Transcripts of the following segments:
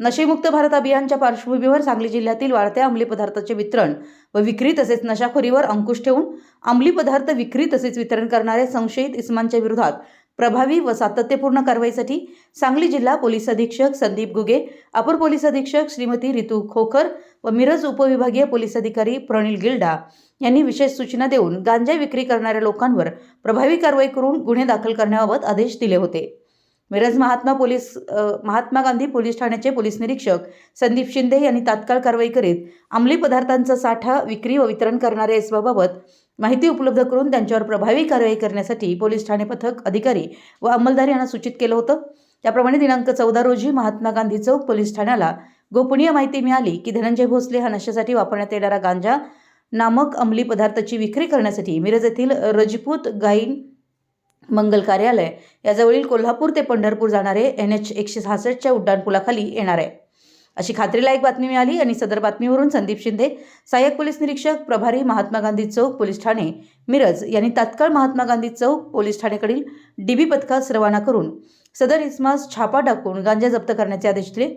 नशेमुक्त भारत अभियानच्या पार्श्वभूमीवर सांगली जिल्ह्यातील वाढत्या अंमली पदार्थाचे वितरण व विक्री तसेच नशाखोरीवर अंकुश ठेवून अंमली पदार्थ विक्री तसेच वितरण करणाऱ्या संशयित इस्मांच्या विरोधात प्रभावी व सातत्यपूर्ण कारवाईसाठी सांगली जिल्हा पोलीस अधीक्षक संदीप गुगे अपर पोलीस अधीक्षक श्रीमती रितू खोखर व मिरज उपविभागीय पोलीस अधिकारी प्रणील गिल्डा यांनी विशेष सूचना देऊन गांजा विक्री करणाऱ्या लोकांवर प्रभावी कारवाई करून गुन्हे दाखल करण्याबाबत आदेश दिले होते. मिरज महात्मा पोलीस महात्मा गांधी पोलीस ठाण्याचे पोलीस निरीक्षक संदीप शिंदे यांनी तात्काळ कारवाई करीत अंमली पदार्थांचा साठा विक्री व वितरण करणाऱ्या इसबाबाबत माहिती उपलब्ध करून त्यांच्यावर प्रभावी कारवाई करण्यासाठी पोलीस ठाणे पथक अधिकारी व अंमलदार यांना सूचित केलं होतं. त्याप्रमाणे दिनांक चौदा रोजी महात्मा गांधी चौक पोलीस ठाण्याला गोपनीय माहिती मिळाली की धनंजय भोसले हा नशेसाठी वापरण्यात येणारा गांजा नामक अंमली पदार्थाची विक्री करण्यासाठी मिरज येथील रजपूत गाईन मंगल कार्यालय. याजवळील कोल्हापूर ते पंढरपूर जाणारे एन एच एकशे सहासष्टच्या उड्डाणपुलाखाली येणार. आहे अशी खात्रीलायक बातमी मिळाली आणि सदर बातमीवरून संदीप शिंदे सहाय्यक पोलीस निरीक्षक प्रभारी महात्मा गांधी चौक पोलीस ठाणे मिरज यांनी तात्काळ महात्मा गांधी चौक पोलीस ठाणेकडील डीबी पथकास रवाना करून सदर इस्मास छापा टाकून गांजा जप्त करण्याचे आदेश दिले.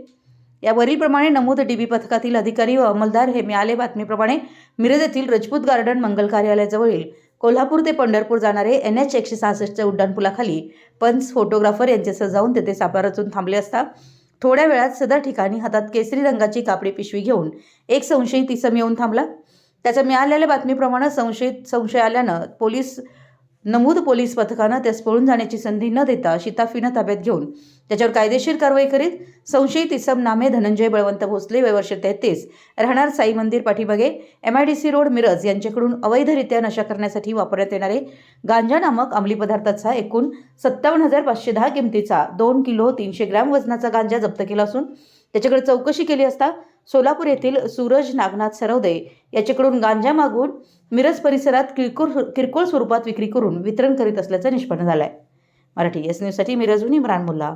यावरीलप्रमाणे नमूद डीबी पथकातील अधिकारी व अंमलदार हे मिळाले बातमीप्रमाणे मिरज येथील रजपूत गार्डन मंगल कार्यालयाजवळील कोल्हापूर ते पंढरपूर जाणारे एन एच एकशे सहासष्टच्या उड्डाणपुलाखाली पंच फोटोग्राफर यांच्यासह जाऊन तेथे सापळा रचून थांबले असता थोड्या वेळात सदर ठिकाणी हातात केसरी रंगाची कापडी पिशवी घेऊन एक संशयित इसम येऊन थांबला. त्याच्या मिळालेल्या बातमीप्रमाणे संशयित संशय आल्यानं पोलीस नमूद पोलीस पथकानं त्यास पळून जाण्याची संधी न देता शिताफीनं ताब्यात घेऊन त्याच्यावर कायदेशीर कारवाई करीत संशयित इसम नामे धनंजय बळवंत भोसले वय वर्ष तेहतीस राहणार साई मंदिर पाठीमागे M I D C road Miraj यांच्याकडून अवैधरित्या नशा करण्यासाठी वापरण्यात येणारे गांजा नामक अंमली पदार्थाचा एकूण सत्तावन्न हजार पाचशे दहा किमतीचा दोन किलो तीनशे ग्रॅम वजनाचा गांजा जप्त केला असून त्याच्याकडे चौकशी केली असता सोलापूर येथील सूरज नागनाथ सरवदे याच्याकडून गांजा मागून मिरज परिसरात किरकोळ किरकोळ स्वरूपात विक्री करून वितरण करीत असल्याचं निष्पन्न झालं आहे मराठी एस न्यूजसाठी मिरजहून इम्रान मुल्ला.